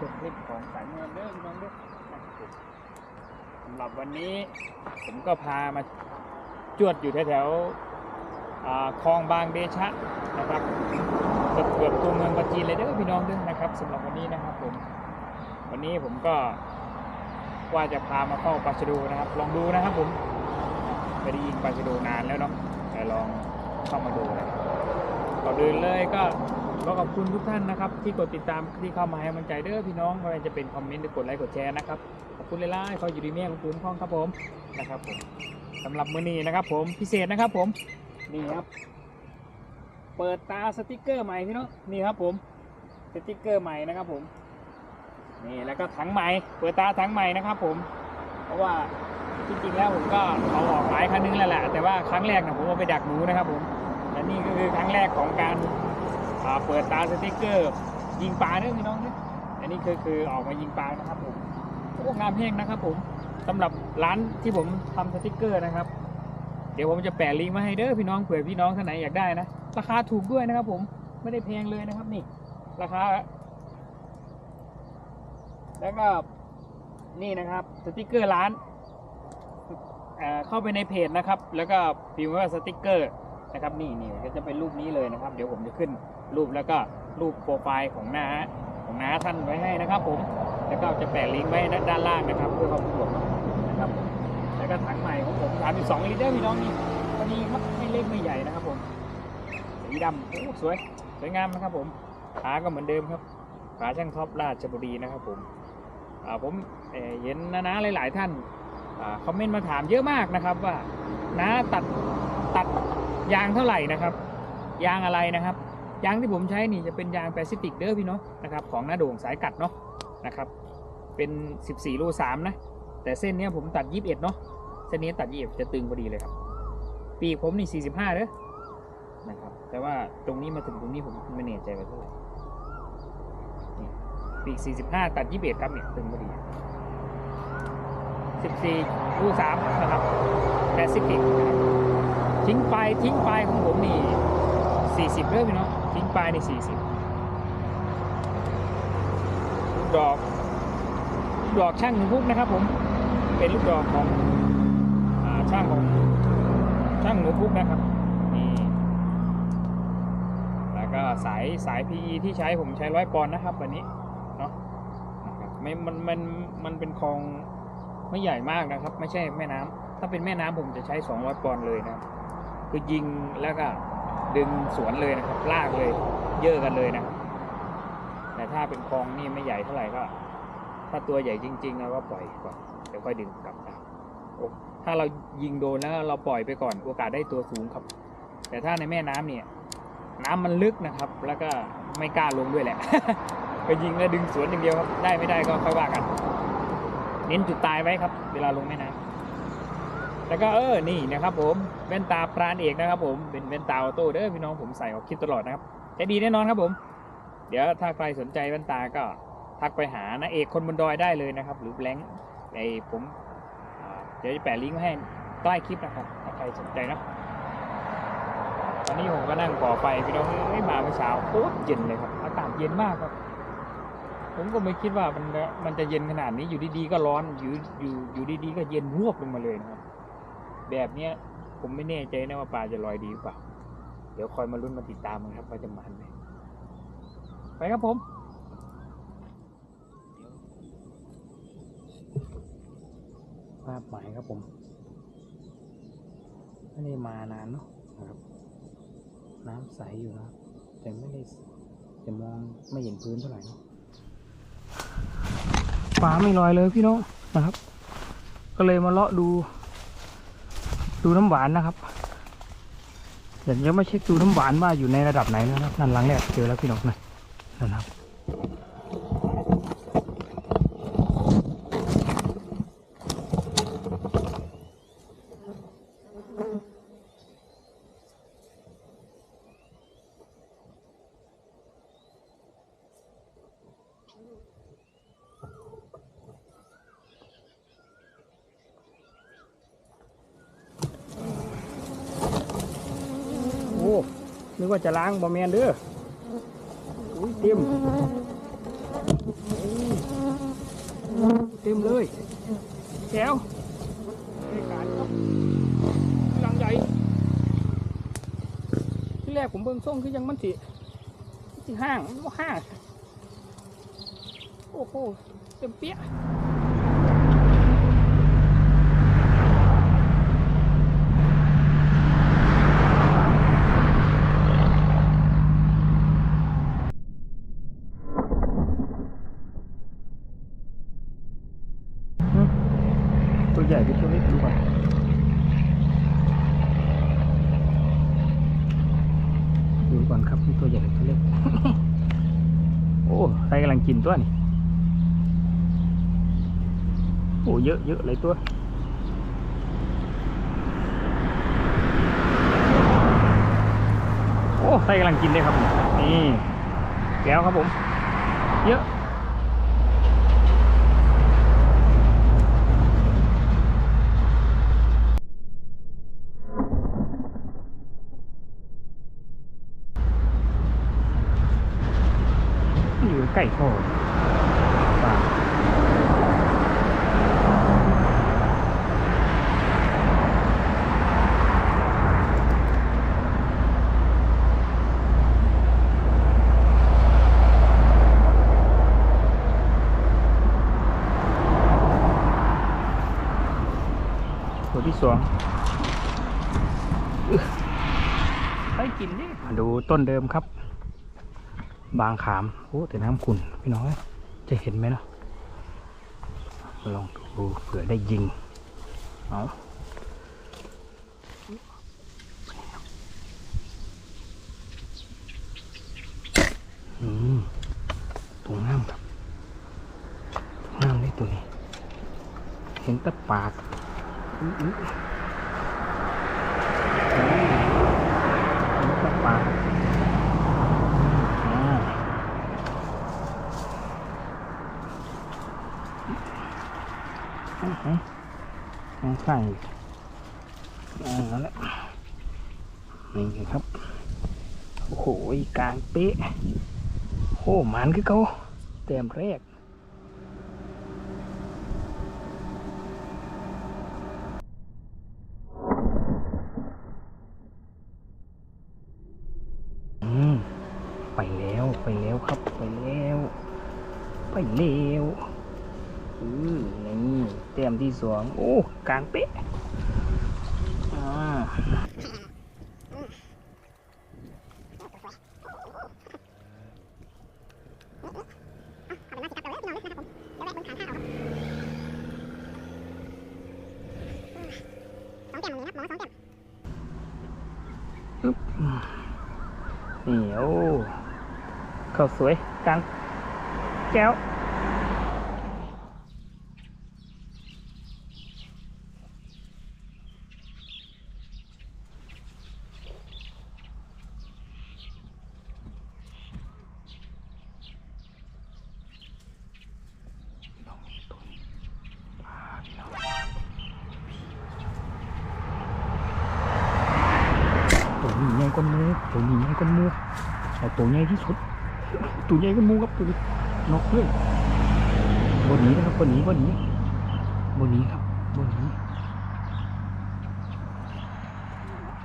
ที่เข้ามารับคลิปของสายเงินเด้อพี่น้องเรับผมสำหรับวันนี้ผมก็พามาจวดอยู่แถวๆคลองบางเดชะนะครับเกือบเกือบตัวเมืองปัจจีนเลยเด้อพี่น้องเด้อนะครับสำหรับวันนี้นะครับผมวันนี้ผมก็ว่าจะพามาเข้าปลาชะโดูนะครับ ลองดูนะครับผมไม่ได้ยิงปลาชะโดูนานแล้วเนาะแต่ลองเข้ามาดูนะครับก่อนอื่นเลยก็ ก็ขอบคุณทุกท่านนะครับ ที่กดติดตามที่เข้ามาให้กำลังใจเด้อพี่น้องไม่ว่าจะเป็นคอมเมนต์หรือกดไลค์กดแชร์นะครับขอบคุณเลยล่ะคอยอยู่ดีเมียของคุณข้องครับผมนะครับผมสำหรับมื้อนี้นะครับ ผมพิเศษนะครับผมนี่ครับ เปิดตาสติกเกอร์ใหม่พี่น้องนี่ครับ ผมสติกเกอร์ใหม่นะครับ ผมนี่แล้วก็ถังใหม่ เปิดตาถังใหม่นะครับ ผม เพราะว่าจริงๆแล้วผมก็เอาออกหลายครั้งนึงแล้วแหละแต่ว่าครั้งแรกนะผมเอาไปดักหนูนะครับ ผมและนี่ก็คือครั้งแรกของการ เปิดตาสติกเกอร์ ยิงปลาเนี่ยพี่น้องเนี่ยอันนี้คือคือออกมายิงปลานะครับผมโอ้งามแห้งนะครับผมสำหรับร้านที่ผมทำสติกเกอร์นะครับ เดี๋ยวผมจะแปะลิงก์มาให้เด้อพี่น้องเผื่อพี่น้องท่านไหนอยากได้นะราคาถูกด้วยนะครับ ผมไม่ได้แพงเลยนะครับนี่ ราคา แล้วก็นี่นะครับสติกเกอร์ร้านเอ่อเข้าไปในเพจนะครับ แล้วก็พิมพ์ว่าสติกเกอร์ นะครับนี่นี่ก็จะเป็นรูปนี้เลยนะครับ เดี๋ยวผมจะขึ้นรูปแล้วก็รูปโปรไฟล์ของน้าของน้าท่านไว้ให้นะครับผมแล้วก็จะแปะลิงก์ไว้ด้านล่างนะครับ เพื่อความสะดวกนะครับ แล้วก็ถังใหม่ของผม32ลิตรด้อพี่น้องนี่พอดีครับไม่เล็กไม่ใหญ่นะครับผมสีดำโอ้สวยสวยงามนะครับผมขาก็เหมือนเดิมครับขาช่างท็อปราชบุรีนะครับผมผมเห็นนะนะหลาย ๆ ท่านอ่าคอมเมนต์มาถามเยอะมากนะครับว่าน้าตัดตัด ยางเท่าไหร่นะครับ ยางอะไรนะครับ ยางที่ผมใช้นี่จะเป็นยางแปซิฟิกเด้อพี่เนาะนะครับของหน้าโด่งสายกัดเนาะนะครับ เป็น 14รู3นะ แต่เส้นนี้ผมตัด 21 เนาะเส้นนี้ตัด 21 จะตึงพอดีเลยครับ ปีกผมนี่ 45เด้อนะครับ แต่ว่าตรงนี้มาถึงตรงนี้ผมไม่แน่ใจว่าเท่าไหร่ปีก 45 ตัด 21 ครับเนี่ยตึงพอดี 14รู3นะครับแปซิฟิกนะครับ ทิ้งปลายทิ้งปลายของผมนี่ 40เด้อพี่เนาะทิ้งปลายนี่40ลูกดอกลูกดอกช่างหนึ่งพุกนะครับ ผมเป็นลูกดอกของอช่างของช่างหนูพุกนะครับนี่แล้วก็สายสาย PE ที่ใช้ผมใช้ร้อยปอนด์นะครับวันนี้เนาะไม่มันมันมันเป็นคลองไม่ใหญ่มากนะครับ ไม่ใช่แม่น้ำถ้าเป็นแม่น้ำผมจะใช้ 200 ปอนด์เลยนะครับ คือยิงแล้วก็ดึงสวนเลยนะครับลากเลย เยอะกันเลยนะ แต่ถ้าเป็นคลองนี่ไม่ใหญ่เท่าไหร่ก็ ถ้าตัวใหญ่จริงๆเราก็ปล่อยก่อนเดี๋ยวค่อยดึงกลับตามถ้าเรายิงโดนแล้วเราปล่อยไปก่อนโอกาสได้ตัวสูงครับ แต่ถ้าในแม่น้ำเนี่ย น้ำมันลึกนะครับ แล้วก็ไม่กล้าลงด้วยแหละก็ยิงแล้วดึงสวนอย่างเดียวครับ ได้ไม่ได้ก็ค่อยว่ากัน เน้นจุดตายไว้ครับ เวลาลงแม่น้ำ แล้วก็เออนี่นะครับผมแว่นตาปราณเอกนะครับผมเป็นแว่นตาออโต้เด้อพี่น้องผมใส่ออกคลิปตลอดนะครับใช้ดีแน่นอนครับผม เดี๋ยวถ้าใครสนใจแว่นตาก็ทักไปหานะเอกคนบนดอยได้เลยนะครับ หรือแบงค์ไอผมเดี๋ยวจะแปะลิงก์ไว้ให้ใต้คลิปนะครับถ้าใครสนใจนะตอนนี้ผมก็นั่งก่อไฟพี่น้องเอ้ยมาเมื่อเช้าโคตรเย็นเลยครับอากาศเย็นมากครับ ผมก็ไม่คิดว่ามันจะมันจะเย็นขนาดนี้อยู่ดีๆก็ร้อนอยู่อยู่อยู่ดีๆก็เย็นรวบลงมาเลยนะครับ แบบเนี้ย ผมไม่แน่ใจนะว่าปลาจะลอยดีหรือเปล่า เดี๋ยวคอยมาลุ้นมาติดตามกันครับว่าจะมันไหมไปครับผมภาพหมายครับผมไม่ได้มานานเนาะนะครับ น้ำใสอยู่นะแต่ไม่ได้จะมองไม่เห็นพื้นเท่าไหร่เนาะฟ้าไม่ลอยเลยพี่น้องนะครับ ก็เลยมาเลาะดู ดูน้ำหวานนะครับเดี๋ยวจะมาเช็คดูน้ำหวานว่าอยู่ในระดับไหนนะครับนั่นหลังแรกเจอแล้วพี่น้องนะนั่นนะครับ โอ้ นึกว่าจะล้างบอแมนเด้ออุ้ยเต็มเต็มเลยแก้วบรรยากาศครับกำลังใหญ่ที่แรกผมเบิ่งส่งคือยังมันสิสิห้างมันบ่ห้าง โอ้โหเต็มเปี้ยตัวใหญ่เป็นตัวเล็กดูก่อน ดูก่อนครับมีตัวใหญ่ตัวเล็กโอ้ใครกำลังกินตัวนี่โอ้เยอะเยอะเลยตัวโอ้ใครกำลังกินเลยครับ นี่แก้วครับผม เยอะ อยู่ใกล้โคปลาตัวที่สองอึ๊ะไปกินดิมาดูต้นเดิมครับ บางขาม โอ้ แต่น้ำขุ่นพี่น้องเอ้ยจะเห็นไหมเนาะลองดูเผื่อได้ยิง เอาอืมตัวงามครับตัวงามเลยตัวนี้ เห็นต่ปากเห็นแต่ปาก อ่า อือหือข้างข้างอีกอ่าแล้วนี่ครับ โอ้โหกลางเป๊ะโอ้หมันคือเขาเต็มแรก อืม ไปแล้วไปแล้วครับไปแล้ว ไปแล้วอือนี่ เต็มที่สองโอ้กลา งเป๊ะอ่าปึ๊บนี่โอ้ข้าวสวยกลางแก้วตัวนี้ใหญ่กว่าหมูตัวนี้ใหญ่กว่าหมูเอาตัวใหญ่ที่สุดตัวใหญ่กว่าหมูครับตัวนี้นกเลยบนนี้นะครับบนนี้บนนี้บนนี้ครับบนนี้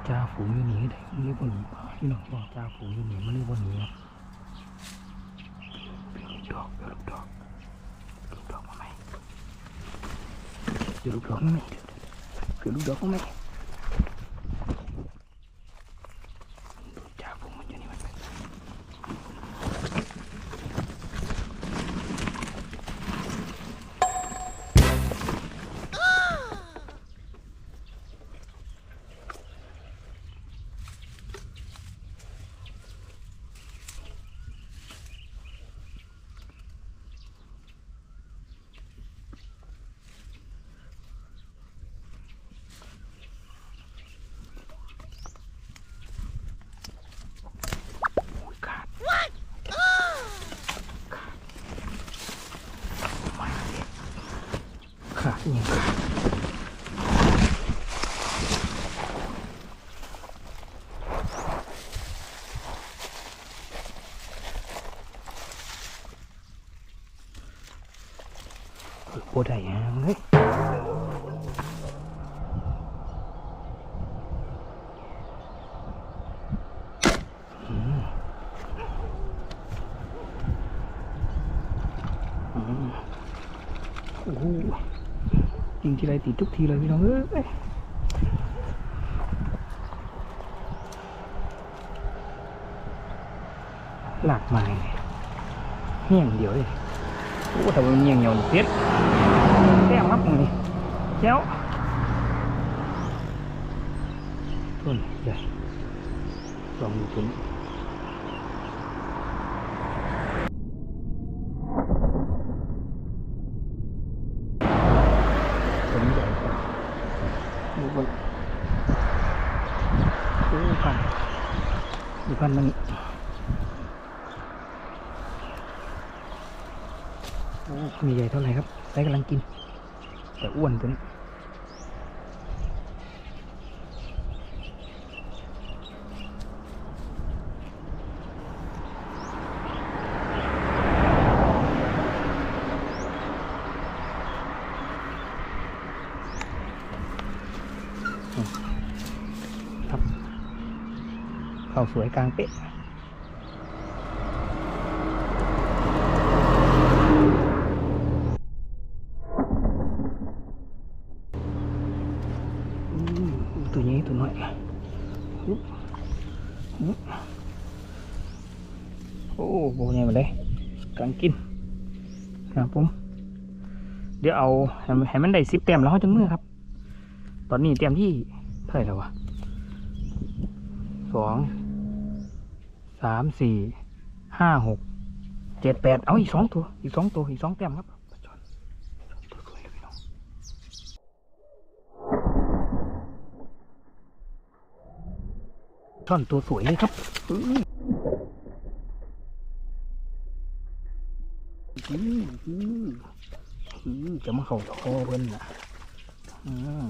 จ่าฝูงอยู่นี่ได้มันเรียกบนนี้พี่น้องบอกจ่าฝูงอยู่นี่มันเรียกบนนี้ครับเดี๋ยวลูกดอกเดี๋ยวลูกดอกเดี๋ยวลูกดอกมาไหมเดี๋ยวลูกดอกมาไหมเดี๋ยวลูกดอกมาไหม บ่ได้ฮะเฮ้ยโอ้โหยิงทีไรติดทุกทีเลยพี่น้องเอ้ยหลักไม้เฮี้ยงเดียวเลยโอ้แต่ว่ามันเฮี้ยงเหนียวเลอ งดูต้นต้นใหญ่ครับดูบนโอ้พันดูพันมัน โอ้มีใหญ่เท่าไหร่ครับไซส์กำลังกิน แต่อ้วนตัวนี้อืมครับข้าวสวยกลางเป๊ะ อืมตัวนี้ตัวน้อยฮึบฮึบ โอ้โหใหญ่มดเลยกำลังกินครับผม เดี๋ยวเอาให้มันใหมันได้สิบเต็มแล้วเขาจะมือครับ ตอนนี้เต็มที่เท่าไหร่แล้ววะสองสามสี่ห้าหกเจ็ดแปดเอาอีกสองตัว อีกสองตัวอีกสองเต็มครับตัวสวยเลยพี่น้อง ช่อนตัวสวยเลยครับอื้ออื้ออื้ออื้อจะมาเข่าคอเพิ่นน่ะอืม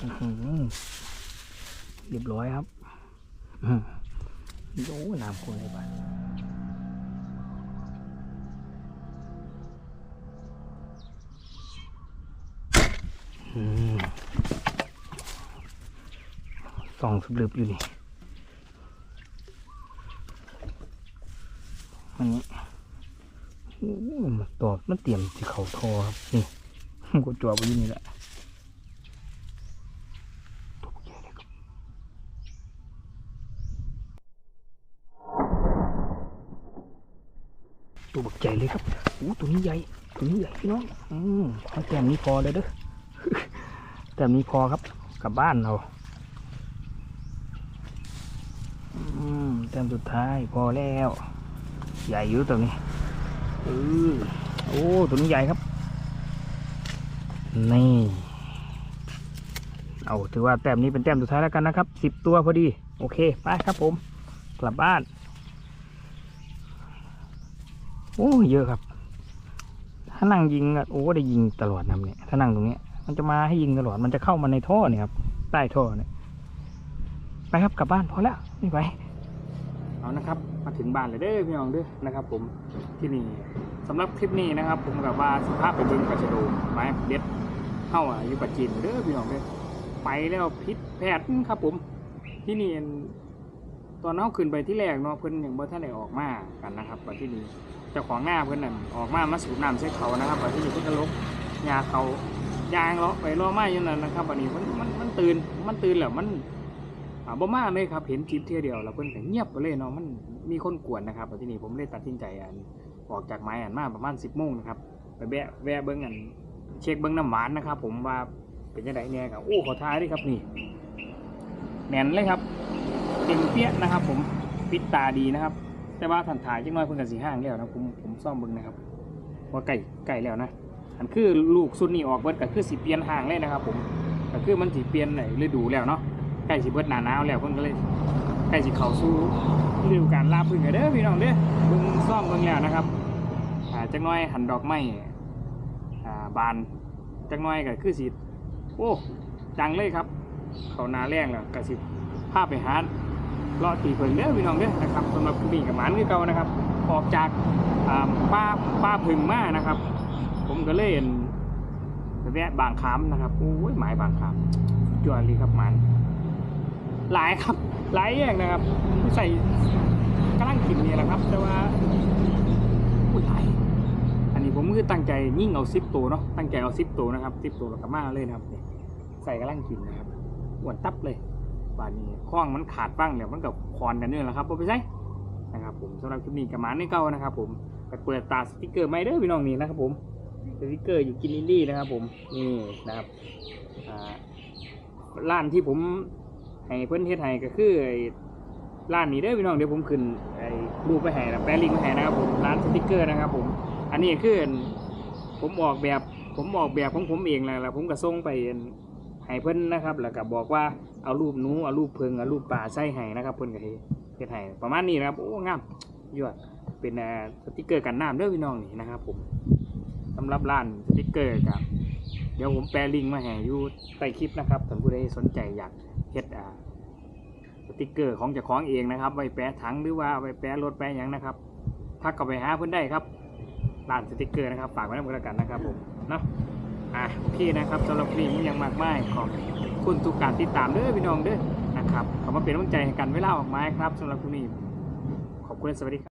อื้อหือเรียบร้อยครับโอ้น้ำคนเลยบ้านอืม ส่องสลึบอยู่นี่อันนี้มันตอดมันเตรียมสิเขาทอครับ นี่กูจวบไว้อยู่นี่แหละตัวบักใหญ่เลยครับโอ้ตัวนี้ใหญ่ ตัวนี้ใหญ่พี่น้อง อืมแต้มนี้พอเลยเด้อแต้มนี้พอครับ กลับบ้านเรา อืมแต้มสุดท้ายพอแล้ว ใหญ่อยู่ตัวนี้ออโอ้ตัวนี้ใหญ่ครับ นี่ เอาถือว่าแต้มนี้เป็นแต้มสุดท้ายแล้วกันนะครับสิบตัวพอดี โอเค ไปครับผม กลับบ้าน โอ้เยอะครับ ถ้านั่งยิงอะโอ้ได้ยิงตลอดนะเนี่ย ถ้านั่งตรงนี้ มันจะมาให้ยิงตลอด มันจะเข้ามาในท่อเนี่ยครับ ใต้ท่อเนี่ย ไปครับกลับบ้านพอแล้วไม่ไหว เอานะครับ มาถึงบ้านเลยเด้อพี่น้องเด้อนะครับ ผมที่นี่สำหรับคลิปนี้นะครับ ผมกับว่าสภาพไปเบิ้งกระชโดไม้เด็ดเข้าอะอยู่ปัจจินเด้อพี่น้องเด้อไปแล้วพิษแพทย์ครับ ผมที่นี่ตอนเขาขึ้นไปที่แรกเนาะเพิ่นอยังบ่ทันได้ออกมากันนะครับว่าที่นี่เจ้าของหน้าเพิ่นนั่นออกมามาสูบน้ำใส่เขานะครับว่าที่นี่เพิ่นก็ลกยาเขายางเลาะไปเลาะมาอยู่นั่นนะครับวันนี้มันมันมันตื่นมันตื่นแล้วมัน บ่มาเลยครับเห็นคลิปเที่ยวเดียวแล้วเพิ่นก็เงียบไปเลยเนาะมันมีคนกวนนะครับที่นี้ผมเลยตัดสินใจอันออกจากไม้อันมาประมาณ10โมงนะครับไปแวะแวะเบิ่งอันเช็คเบิ่งน้ำหวานนะครับ ผมว่าเป็นจังไดแน่ครับโอ้ขอท้ายด้วยครับนี่แน่นเลยครับเต็มเปี้ยนะครับ ผมปิดตาดีนะครับ แต่ว่าทันถ่ายจังน้อยเพิ่นก็สิห้างแล้วนะผมผมซ่อมเบิ่งนะครับว่าใกล้ใกล้แล้วนะอันคือลูกสุดนี้ออกเบิดก็คือสิเปลี่ยนห่างเลยนะครับ ผมก็คือมันสิเปลี่ยนในฤดูแล้วเนาะ ใกล้สิเบิดหนาหนาวแล้วเพิ่นก็เลยใกล้สิเข้าสู่ฤดูการลาพึ่งเด้อพี่น้องเด้อเบิ่งซ่อมเบิ่งแล้วนะครับอ่าจักหน้อยหันดอกไม้อ่าบานจักหน้อยก็คือสิโอ้จังเลยครับ เขานาแรงแล้วก็สิพาไปหาเลาะตีเพิ่งเด้อพี่น้องเด้อนะครับสำหรับคุณพี่กับหมานคือเก่านะครับ ออกจากป้าป้าพึ่งมานะครับ ผมก็เลยเห็นแวะบางคำนะครับโอ้ยหมายบางคำสุดยอดเลยครับมัน หลายครับ หลายอย่างนะครับใส่กำลังกินนี่แหละครับ แต่ว่าอุ้ยหลายอันนี้ผมคือตั้งใจยิ่งเอาซิปตัวเนาะตั้งใจเอาซิปตัวนะครับซิปตัวแล้วก็มาเลยนะครับนี่ใส่กำลังกินนะครับอ้วนตับเลยบานนี้ข้องมันขาดบ้างเดี๋ยวมันกับคอนกันเนี่ยแหละครับบ่ไปใช่นะครับผมสำหรับคลิปนี้กับมาในเก่านะครับ ผมไปเปิดตาสติกเกอร์ไม่เด้อพี่น้องนี่นะครับผมสติกเกอร์อยู่กินอินดี้นะครับ ผมนี่นะครับอ่าร้านที่ผม ให้เพื่อนเฮ็ดให้ก็คือร้านนี้เด้อพี่น้องเดี๋ยวผมขึ้นไอ้รูปไปให้นะแปะลิงก์ไปให้นะครับผมร้านสติกเกอร์นะครับ ผม อันนี้คือผมออกแบบผมออกแบบของผมเองแหละแล้วผมก็ส่งไปให้เพิ่อนนะครับ แล้วก็บอกว่าเอารูปหนูเอารูปเพิงเอารูปป่าใส่ให้นะครับเพิ่อนก็เฮ็ดเฮ็ดให้ประมาณนี้นะครับโอ้งามยอดเป็นสติกเกอร์กันน้ำเด้อพี่น้องนี่นะครับ ผมสำหรับร้านสติกเกอร์ครับเดี๋ยวผมแปะลิงก์มาให้อยู่ใต้คลิปนะครับท่าผู้ใดสนใจอยาก เฮ็ดอ่าสติกเกอร์ของเจ้าของเองนะครับไว้แปะถังหรือว่าไว้แปะรถแปะหยังนะครับทักเข้าไปหาเพิ่อนได้ครับร้านสติกเกอร์นะครับฝากไว้ในมือแล้วกันนะครับผมเนาะอะโอเคนะครับสำหรับคลิปนี้ยังมากมายขอบคุณทุกการติดตามเด้อพี่น้องเด้อนะครับขอมาเป็นกำลังใจให้กันเวลาออกไม้ครับสำหรับคลิปนี้ขอบคุณสวัสดีครับ